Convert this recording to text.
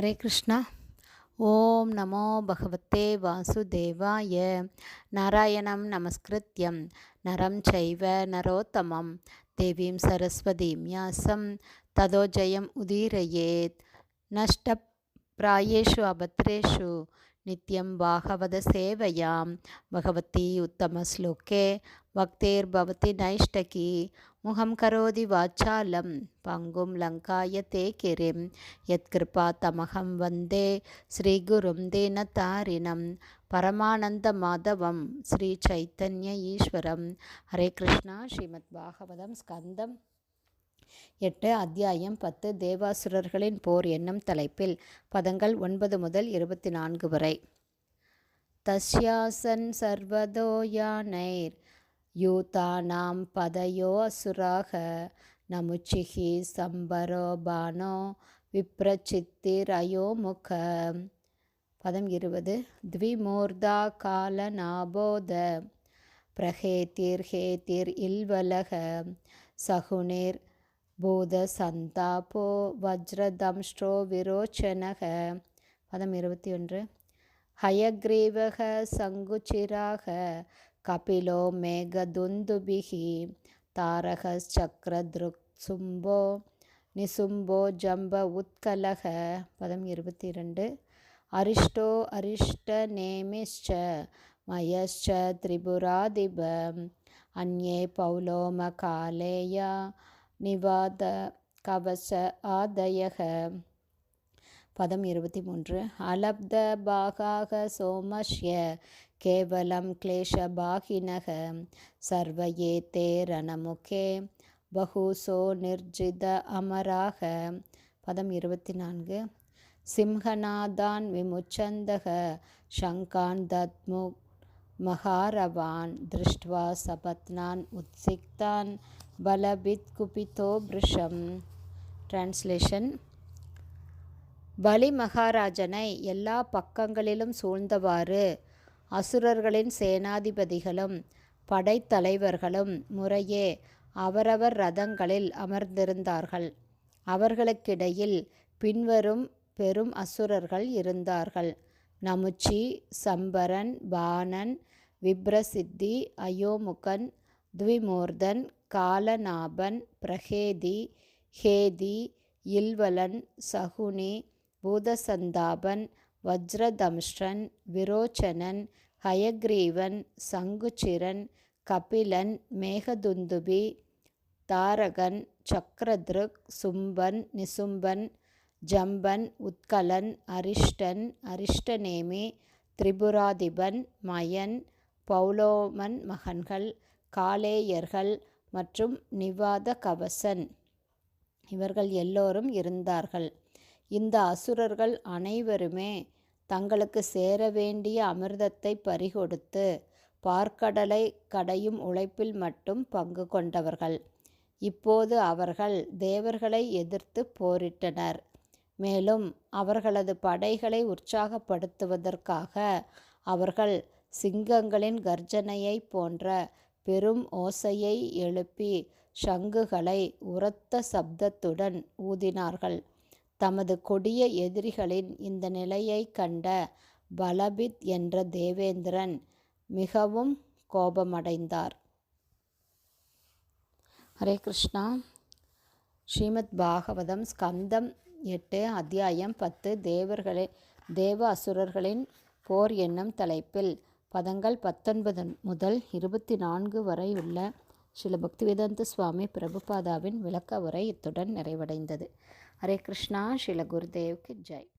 ஹரே கிருஷ்ணா. ஓம் நமோ பகவத்தே வாசுதேவாய. நாராயணம் நமஸ்கிருத்யம். நரம் சைவ நரோத்தமம். தேவீம் சரஸ்வதீம் யாசம். ததோ ஜெயம் உதீரயேத். நஷ்ட பிராயேஷு அபத்ரேஷு. நித்யம் பாகவத சேவையாம். பகவதி உத்தமஸ்லோகே பக்தேர்பவதி நைஷ்டகி முகம் கரோதி வாச்சாலம் பங்கும் லங்காய தே கிரிம் யத்கிருபா தமகம் வந்தே ஸ்ரீகுரும் தீனதாரிணம் பரமானந்த மாதவம் ஸ்ரீ சைத்தன்ய ஈஸ்வரம் ஹரே கிருஷ்ணா ஸ்ரீமத் பாகவதம் ஸ்கந்தம் எட்டு அத்தியாயம் பத்து தேவாசுரர்களின் போர் என்னும் தலைப்பில் பதங்கள் ஒன்பது முதல் இருபத்தி நான்கு வரை. தஸ்யாசன் சர்வதோ யானைர் யூதானாம் பதயோ அசுராக நமுச்சிகி சம்பரோ பானோ விப்ரச்சித்திர் அயோமுக. பதம் இருபது. த்விமூர்தா கால நாபோத பிரஹேதிர் ஹேதிர் இல்வலக சகுனிர் பூத சந்தாபோ வஜ்ரதம்ஷ்டோ விரோச்சனக. பதம் இருபத்தி ஒன்று. ஹயக்ரீவக சங்குச்சிராக கபிலோ மேகதுந்துபிகி தாரகச்சக்ரத்ருக் சும்போ நிசும்போ ஜம்ப உத்கலக பதம் இருபத்தி இரண்டு அரிஷ்டோ அரிஷ்ட நேமிஷ்ச மயஷ்ச திரிபுராதிப அந்யே பௌலோம காலேயா நிவாத கவச ஆதயக பதம் இருபத்தி மூன்று. அலப்த பாகாக சோமஷ்ய கேவலம் கிளேஷபாகினக சர்வயே தே ரணமுகே பகுசோ நிர்ஜித அமராக. பதம் இருபத்தி நான்கு. சிம்ஹநாதான் விமுச்சந்தக ஷங்கான் தத்மு மகாரவான் திருஷ்டுவா சபத்னான் உத்சிக்தான் பலபித் குபிதோ பிருஷம். டிரான்ஸ்லேஷன் பலி மகாராஜனை எல்லா பக்கங்களிலும் சூழ்ந்தவாறு அசுரர்களின் சேனாதிபதிகளும் படைத்தலைவர்களும் முறையே அவரவர் ரதங்களில் அமர்ந்திருந்தார்கள். அவர்களுக்கிடையில் பின்வரும் பெரும் அசுரர்கள் இருந்தார்கள். நமுச்சி சம்பரன் பானன் விப்ரசித்தி அயோமுகன் த்விமூர்தன் காலநாபன் பிரஹேதி ஹேதி இல்வலன் சகுனி பூதசந்தாபன் வஜ்ரதம்ஷ்டன் விரோச்சனன் ஹயக்ரீவன் சங்குச்சிரன் கபிலன் மேகதுந்துபி தாரகன் சக்கரத்ருக் சும்பன் நிசும்பன் ஜம்பன் உத்கலன் அரிஷ்டன் அரிஷ்டநேமி திரிபுராதிபன் மயன் பௌலோமன் மகன்கள் காலேயர்கள் மற்றும் நிவாத கவசன் இவர்கள் எல்லோரும் இருந்தார்கள். இந்த அசுரர்கள் அனைவருமே தங்களுக்கு சேர வேண்டிய அமிர்தத்தை பறிகொடுத்து பார்க்கடலை கடையும் உழைப்பில் மட்டும் பங்கு கொண்டவர்கள். இப்போது அவர்கள் தேவர்களை எதிர்த்து போரிட்டனர். மேலும் அவர்களது படைகளை உற்சாகப்படுத்துவதற்காக அவர்கள் சிங்கங்களின் கர்ஜனையை போன்ற பெரும் ஓசையை எழுப்பி சங்குகளை உரத்த சப்தத்துடன் ஊதினார்கள். தமது கொடிய எதிரிகளின் இந்த நிலையை கண்ட பலபித் என்ற தேவேந்திரன் மிகவும் கோபமடைந்தார். ஹரே கிருஷ்ணா. ஸ்ரீமத் பாகவதம் ஸ்கந்தம் எட்டு அத்தியாயம் பத்து தேவர்களே தேவ அசுரர்களின் போர் என்னும் தலைப்பில் பதங்கள் பத்தொன்பது முதல் இருபத்தி நான்கு வரை உள்ள ஸ்ரீல பக்திவேதாந்த சுவாமி பிரபுபாதாவின் விளக்க உரை இத்துடன் நிறைவடைந்தது. ஹரே கிருஷ்ணா ஸ்ரீல குருதேவ்க்கு ஜெய்